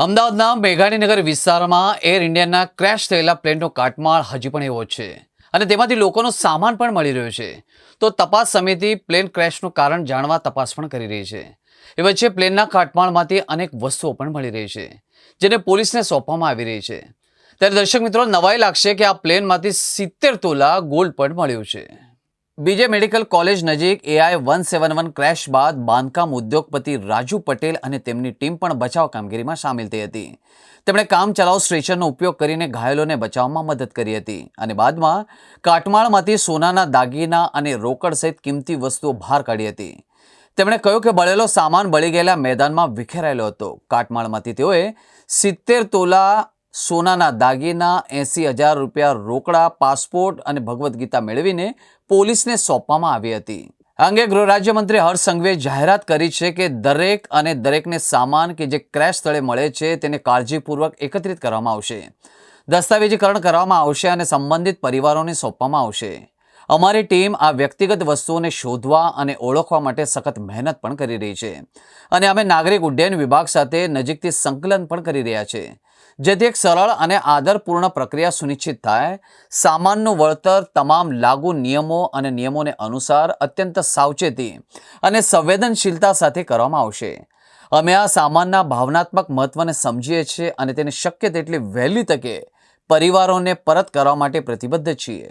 અમદાવાદના મેઘાણીનગર વિસ્તારમાં એર ઇન્ડિયાના ક્રેશ થયેલા પ્લેનનો કાટમાળ હજી પણ એવો છે અને તેમાંથી લોકોનો સામાન પણ મળી રહ્યો છે. તો તપાસ સમિતિ પ્લેન ક્રેશનું કારણ જાણવા તપાસ પણ કરી રહી છે. એ વચ્ચે પ્લેનના કાટમાળમાંથી અનેક વસ્તુઓ પણ મળી રહી છે, જેને પોલીસને સોંપવામાં આવી રહી છે. ત્યારે દર્શક મિત્રો, નવાઈ લાગશે કે આ પ્લેનમાંથી સિત્તેર તોલા ગોલ્ડ પણ મળ્યું છે. બીજે મેડિકલ કોલેજ નજીક AI one seven one crash બાદ બાંધકામ ઉદ્યોગપતિ રાજુ પટેલ અને તેમની ટીમ પણ બચાવ કામગીરીમાં સામેલ થઈ હતી. તેમણે કામ ચલાવ સ્ટ્રેચરનો ઉપયોગ કરીને ઘાયલોને બચાવવામાં મદદ કરી હતી અને બાદમાં કાટમાળમાંથી સોનાના દાગીના અને રોકડ સહિત કિંમતી વસ્તુઓ બહાર કાઢી હતી. તેમણે કહ્યું કે બળેલો સામાન બળી ગયેલા મેદાનમાં વિખેરાયેલો હતો. કાટમાળમાંથી તેઓએ સિત્તેર તોલા સોનાના દાગીના, એંસી હજાર રૂપિયા રોકડા, પાસપોર્ટ અને ભગવદ્ ગીતા મેળવીને પોલીસને સોંપવામાં આવી હતી. આ અંગે ગૃહ રાજ્યમંત્રી હર્ષ સંઘવીએ જાહેરાત કરી છે કે દરેક અને દરેકને સામાન કે જે ક્રેશ સ્થળે મળે છે તેને કાળજીપૂર્વક એકત્રિત કરવામાં આવશે. દસ્તાવેજીકરણ કરવામાં આવશે અને સંબંધિત પરિવારોને સોંપવામાં આવશે. અમારી ટીમ આ વ્યક્તિગત વસ્તુઓને શોધવા અને ઓળખવા માટે સખત મહેનત પણ કરી રહી છે. અને અમે નાગરિક ઉડ્ડયન વિભાગ સાથે નજીકથી સંકલન પણ કરી રહ્યા છે. જેથી એક સરળ અને આદરપૂર્ણ પ્રક્રિયા સુનિશ્ચિત થાય. સામાનનું વળતર, તમામ લાગુ નિયમો અને નિયમોને અનુસાર અત્યંત સાવચેતી અને સંવેદનશીલતા સાથે કરવામાં આવશે. અમે આ સામાનના ભાવનાત્મક મહત્વને સમજીએ છીએ અને તેને શક્ય તેટલી વહેલી તકે પરિવારોને પરત કરવા માટે પ્રતિબદ્ધ છીએ.